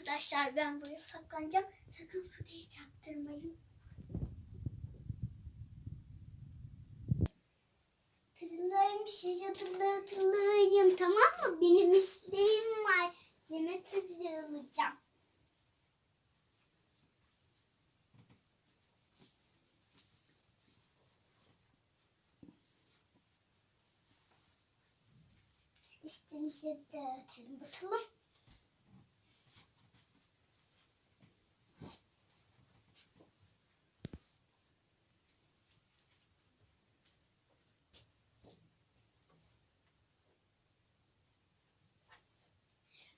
Arkadaşlar ben buraya saklanacağım. Sakın su diye çaktırmayın. Kızlarım siz hatırla- hatırlayın tamam mı? Benim işlerim var. Yemek hazırlayacağım. İşte de atalım bakalım.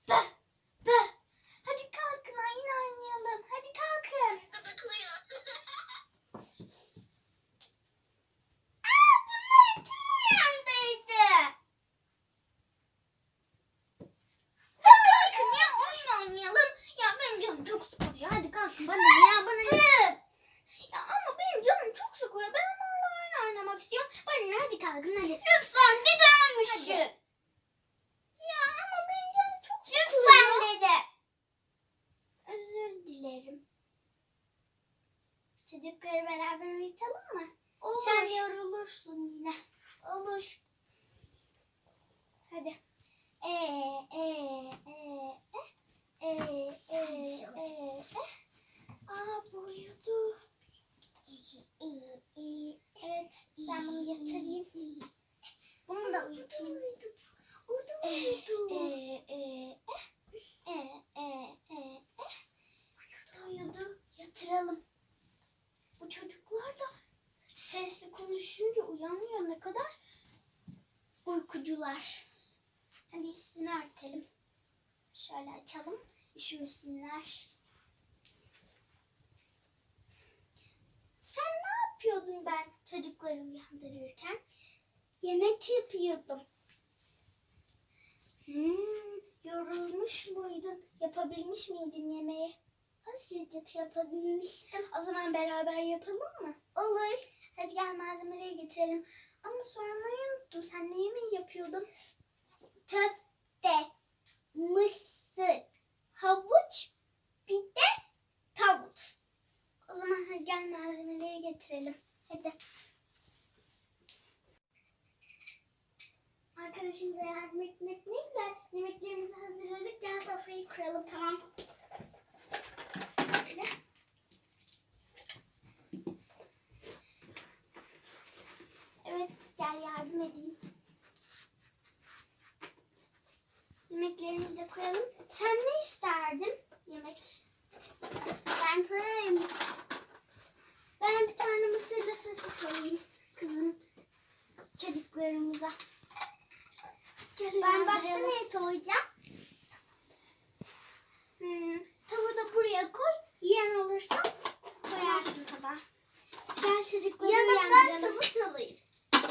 Beh, beh. Hadi kalkın oyun oynayalım. Hadi kalkın. Aa, bunlar kim uyandırdı? Hadi kalkın ya oyun oynayalım. Ya benim canım çok sıkılıyor. Hadi kalkın bana ne ya bana ne? Ya ama benim canım çok sıkılıyor. Ben onlarla oyun oynamak istiyorum. Bana ne hadi kalkın hadi. Lütfen gider misin? Ya ama benim canım çok sıkılıyor. Lütfen dedi. Özür dilerim. Çocukları beraber uyutalım mı? Olur. Sen yorulursun yine. Olur. Hadi. Kadar uykucular. Hadi üstünü örtelim. Şöyle açalım. Üşümesinler. Sen ne yapıyordun ben çocukları uyandırırken? Yemek yapıyordum. Hmm, yorulmuş muydun? Yapabilmiş miydin yemeği? Azıcık yapabilmiştim. O zaman beraber yapalım mı? Olur. Hadi gel malzemeleri getirelim. Ama sormayı unuttum. Sen ne yemeği yapıyordun? Köfte, mısır, havuç, bir de tavuk. O zaman hadi gel malzemeleri getirelim. Hadi. Arkadaşımıza yardım etmek ne güzel. Yemeklerimizi hazırladık. Gel sofrayı kuralım tamam. Böyle. Evet gel yardım edeyim. Yemeklerimizi de koyalım. Sen ne isterdin? Yemek. Ben koyayım. Ben bir tane mısırlı sosis alayım. Kızım çocuklarımıza. Ben başka ne koyacağım? Hmm, tavuğu da buraya koy. Yiyen olursa koyarsın tabağa. Gel çocukları uyandıralım. tavuk alayım.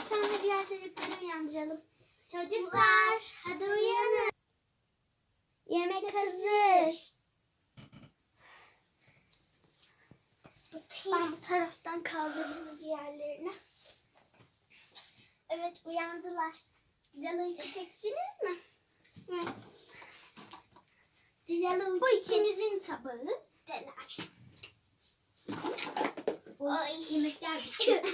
Sen de diğer çocukları uyandıralım. Çocuklar hadi uyanın. Yemek hazır. Ben bu taraftan kaldırdım diğerlerini. Evet uyandılar. Güzel uyku çektiniz mi? Hı. Güzel uyku Bu ikimizin tabağı. Dener. Ay. Yemekler bitti.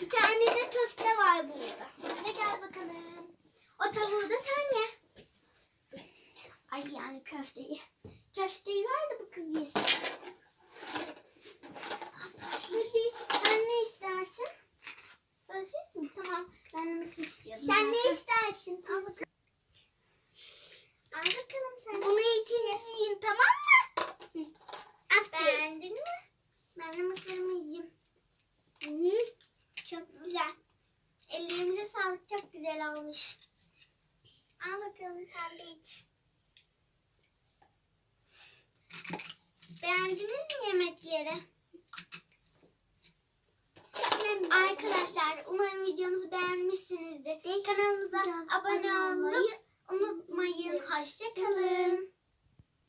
Bir tane de köfte var burada. Sen de gel bakalım. O tavuğu da sen ye. Ay yani köfteyi. Köfteyi ver de bu kız yesin. Hadi sen ne istersin? Sosis mi? Tamam. Ben de mısır istiyordum. Sen ne istersin? Al bakalım. Al bakalım sen. Bunu içine yiyin tamam mı? Beğendin mi? Ben de mısırımı yiyeyim. Hı, çok güzel. Ellerimize sağlık çok güzel olmuş. Al bakalım sen de iç. Beğendiniz mi yemekleri? Arkadaşlar umarım videomuzu beğenmişsinizdir. Kanalımıza abone olmayı unutmayın. Hoşçakalın.